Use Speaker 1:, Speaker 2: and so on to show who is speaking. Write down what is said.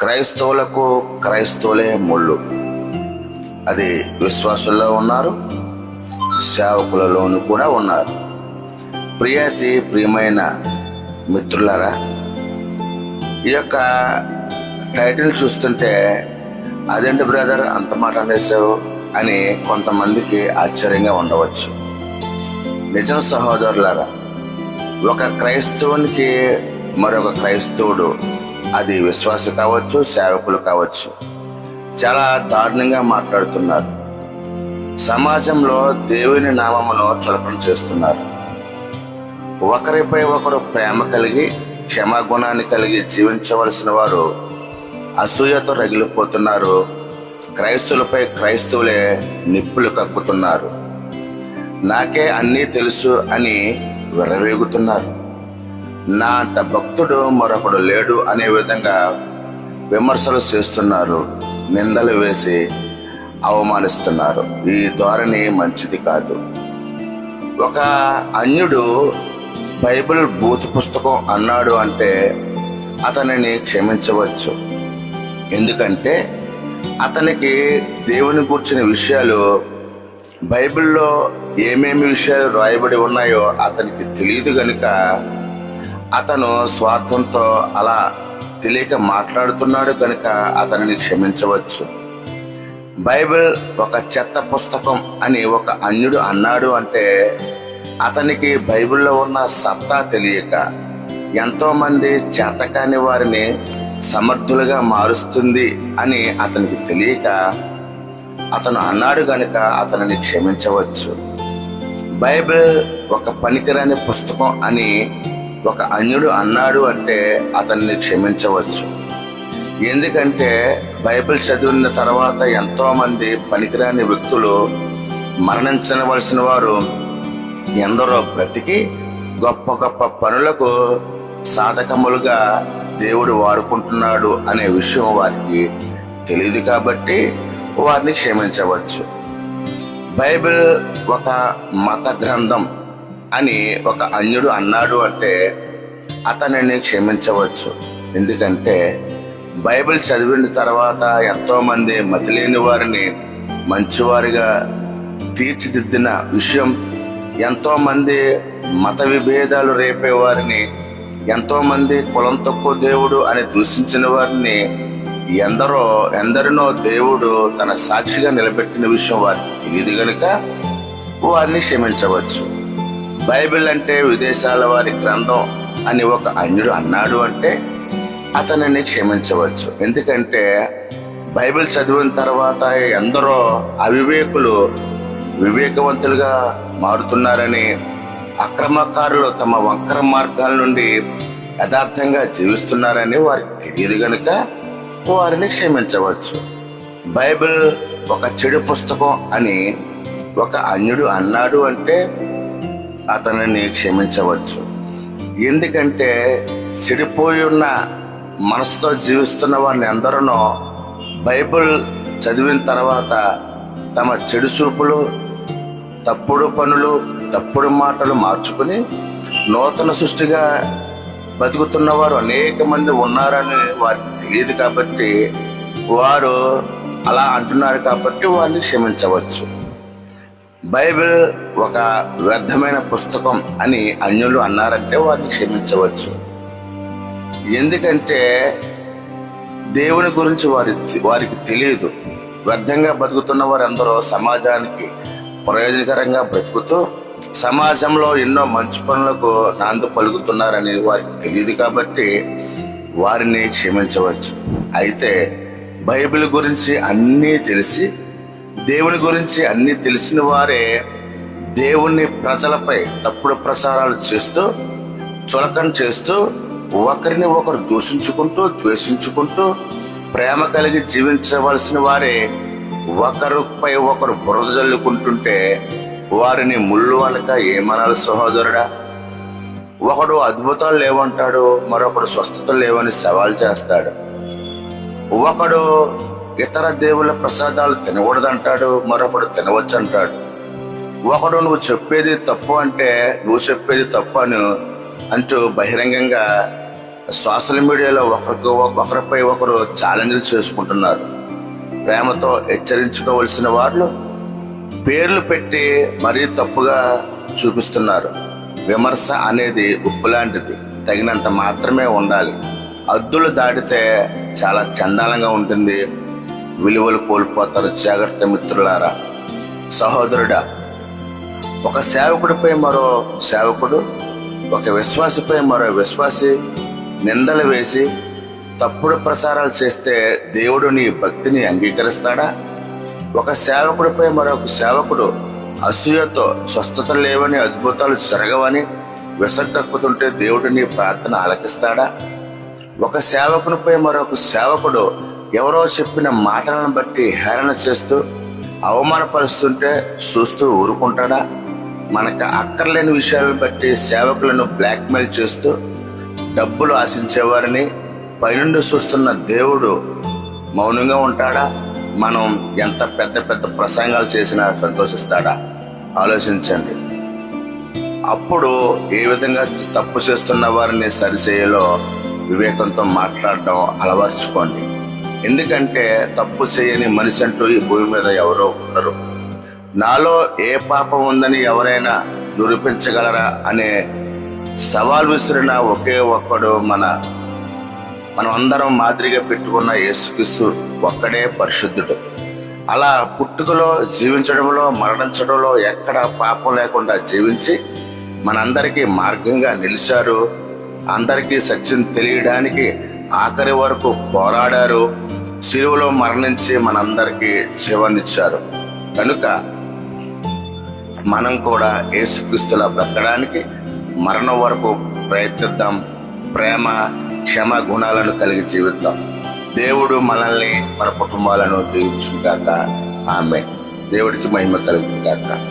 Speaker 1: క్రైస్తవులకు క్రైస్తవులే ముళ్ళు. అది విశ్వాసుల్లో ఉన్నారు సేవకులలోను కూడా ఉన్నారు. ప్రియాతి ప్రియమైన మిత్రులారా ఈ యొక్క టైటిల్ చూస్తుంటే అదేంటి బ్రదర్ అంత మాట అనేసావు? అని కొంతమందికి ఆశ్చర్యంగా ఉండవచ్చు. నిజం సహోదరులారా ఒక క్రైస్తవునికి మరొక క్రైస్తవుడు అది విశ్వాస కావచ్చు సేవకులు కావచ్చు. చాలా దారుణంగా మాట్లాడుతున్నారు. సమాజంలో దేవుని నామమును చులకన చేస్తున్నారు. ఒకరిపై ఒకరు ప్రేమ కలిగి క్షమాగుణాన్ని కలిగి జీవించవలసిన వారు అసూయతో రగిలిపోతున్నారు. క్రైస్తవులపై క్రైస్తవులే నిప్పులు కక్కుతున్నారు. నాకే అన్నీ తెలుసు అని విర్రవేగుతున్నారు. నా అంత భక్తుడు మరొకడు లేడు అనే విధంగా విమర్శలు చేస్తున్నారు నిందలు వేసి అవమానిస్తున్నారు. ఈ ధోరణి మంచిది కాదు. ఒక అన్యుడు బైబిల్ బూత్ పుస్తకం అన్నాడు అంటే అతనిని క్షమించవచ్చు. ఎందుకంటే అతనికి దేవుని కూర్చున్న విషయాలు బైబిల్లో ఏమేమి విషయాలు రాయబడి ఉన్నాయో అతనికి తెలియదు గనుక అతను స్వార్థంతో అలా తెలియక మాట్లాడుతున్నాడు కనుక అతనిని క్షమించవచ్చు. బైబిల్ ఒక చెత్త పుస్తకం అని ఒక అన్యుడు అన్నాడు అంటే అతనికి బైబిల్లో ఉన్న సత్తా తెలియక ఎంతోమంది చేతకాని వారిని సమర్థులుగా మారుస్తుంది అని అతనికి తెలియక అతను అన్నాడు గనుక అతనిని క్షమించవచ్చు. బైబిల్ ఒక పనికిరాని పుస్తకం అని ఒక అన్యుడు అన్నాడు అంటే అతన్ని క్షమించవచ్చు. ఎందుకంటే బైబిల్ చదివిన తర్వాత ఎంతోమంది పనికిరాని వ్యక్తులు మరణించవలసిన వారు ఎందరో బ్రతికి గొప్ప గొప్ప పనులకు సాధకములుగా దేవుడు వాడుకుంటున్నాడు అనే విషయం వారికి తెలియదు కాబట్టి వారిని క్షమించవచ్చు. బైబిల్ ఒక మత గ్రంథం. అని ఒక అన్యుడు అన్నాడు అంటే అతనిని క్షమించవచ్చు. ఎందుకంటే బైబిల్ చదివిన తర్వాత ఎంతోమంది మతిలేని వారిని మంచివారిగా తీర్చిదిద్దిన విషయం ఎంతోమంది మత విభేదాలు రేపే వారిని ఎంతోమంది కులం తక్కువ దేవుడు అని దూషించిన వారిని ఎందరో ఎందరినో దేవుడు తన సాక్షిగా నిలబెట్టిన విషయం వారికి తెలియదు గనుక వారిని క్షమించవచ్చు. బైబిల్ అంటే విదేశాల వారి గ్రంథం అని ఒక అన్యుడు అన్నాడు అంటే అతనిని క్షమించవచ్చు. ఎందుకంటే బైబిల్ చదివిన తర్వాత ఎందరో అవివేకులు వివేకవంతులుగా మారుతున్నారని అక్రమకారులు తమ వంకర మార్గాల నుండి యథార్థంగా జీవిస్తున్నారని వారికి తెలియదు గనుక వారిని క్షమించవచ్చు. బైబిల్ ఒక చెడు పుస్తకం అని ఒక అన్యుడు అన్నాడు అంటే అతనిని క్షమించవచ్చు. ఎందుకంటే చెడిపోయి ఉన్న మనసుతో జీవిస్తున్న వారిని అందరూ బైబిల్ చదివిన తర్వాత తమ చెడు చూపులు తప్పుడు పనులు తప్పుడు మాటలు మార్చుకుని నూతన సృష్టిగా బతుకుతున్న వారు అనేక మంది ఉన్నారని వారికి తెలియదు కాబట్టి వారు అలా అంటున్నారు కాబట్టి వారిని క్షమించవచ్చు. బైబిల్ ఒక వ్యర్థమైన పుస్తకం అని అన్యులు అన్నారంటే వారిని క్షమించవచ్చు. ఎందుకంటే దేవుని గురించి వారి వారికి తెలియదు. వ్యర్థంగా బతుకుతున్న వారందరూ సమాజానికి ప్రయోజనకరంగా బ్రతుకుతూ సమాజంలో ఎన్నో మంచి పనులకు నాందు పలుకుతున్నారని వారికి తెలియదు కాబట్టి వారిని క్షమించవచ్చు. అయితే బైబిల్ గురించి అన్నీ తెలిసి దేవుని గురించి అన్నీ తెలిసిన వారే దేవుని ప్రజలపై తప్పుడు ప్రచారాలు చేస్తూ చులకన చేస్తూ ఒకరిని ఒకరు దూషించుకుంటూ ద్వేషించుకుంటూ ప్రేమ కలిగి జీవించవలసిన వారే ఒకరిపై ఒకరు బురద జల్లుకుంటుంటే వారిని ముళ్ళు అనక ఏమనాలి సహోదరుడా? ఒకడు అద్భుతాలు లేవంటాడు మరొకడు స్వస్థతలు లేవని సవాల్ చేస్తాడు. ఒకడు ఇతర దేవుళ్ళ ప్రసాదాలు తినకూడదంటాడు మరొకడు తినవచ్చు అంటాడు ఒకడు నువ్వు చెప్పేది తప్పు అంటే నువ్వు చెప్పేది తప్పు అని అంటూ బహిరంగంగా సోషల్ మీడియాలో ఒకరికి ఒకరిపై ఒకరు ఛాలెంజ్లు చేసుకుంటున్నారు. ప్రేమతో హెచ్చరించుకోవలసిన వాళ్ళు పేర్లు పెట్టి మరీ తప్పుగా చూపిస్తున్నారు. విమర్శ అనేది ఉప్పు లాంటిది తగినంత మాత్రమే ఉండాలి. అద్దులు దాటితే చాలా చండాలంగా ఉంటుంది. విలువలు కోల్పోతారు. జాగ్రత్త మిత్రులారా సహోదరుడా ఒక సేవకుడిపై మరో సేవకుడు ఒక విశ్వాసిపై మరో విశ్వాసి నిందలు వేసి తప్పుడు ప్రచారాలు చేస్తే దేవుడు నీ భక్తిని అంగీకరిస్తాడా? ఒక సేవకుడిపై మరొక సేవకుడు అసూయతో స్వస్థత లేవని అద్భుతాలు జరగవని విసక్కక్కుతుంటే దేవుడు నీ ప్రార్థన ఆలకిస్తాడా? ఒక సేవకునిపై మరొక సేవకుడు ఎవరో చెప్పిన మాటలను బట్టి హేరణ చేస్తూ అవమానపరుస్తుంటే చూస్తూ ఊరుకుంటాడా? మనకు అక్కర్లేని విషయాలను బట్టి సేవకులను బ్లాక్మెయిల్ చేస్తూ డబ్బులు ఆశించేవారిని పైనుండి చూస్తున్న దేవుడు మౌనంగా ఉంటాడా? మనం ఎంత పెద్ద పెద్ద ప్రసంగాలు చేసినా సంతోషిస్తాడా? ఆలోచించండి. అప్పుడు ఏ విధంగా తప్పు చేస్తున్న వారిని సరిచేయలో వివేకంతో మాట్లాడడం అలవర్చుకోండి. ఎందుకంటే తప్పు చేయని మనిషి అంటూ ఈ భూమి మీద ఎవరో ఉండరు. నాలో ఏ పాపం ఉందని ఎవరైనా నిరూపించగలరా అనే సవాల్ విసిరిన ఒకే ఒక్కడు మన మనం అందరం మాదిరిగా పెట్టుకున్న యేసుక్రీస్తు ఒక్కడే పరిశుద్ధుడు. అలా పుట్టుకలో జీవించడంలో మరణించడంలో ఎక్కడ పాపం లేకుండా జీవించి మనందరికీ మార్గంగా నిలిచారు. అందరికీ సత్యం తెలియడానికి ఆఖరి వరకు పోరాడారు. సిలువలో మరణించి మనందరికీ జీవనిచ్చారు. కనుక మనం కూడా యేసుక్రీస్తులా బ్రతకడానికి మరణం వరకు ప్రయత్నిద్దాం. ప్రేమ క్షమ గుణాలను కలిగి జీవిద్దాం. దేవుడు మనల్ని మన కుటుంబాలను దీవించుగాక ఆమె దేవుడికి మహిమ కలుగుగాక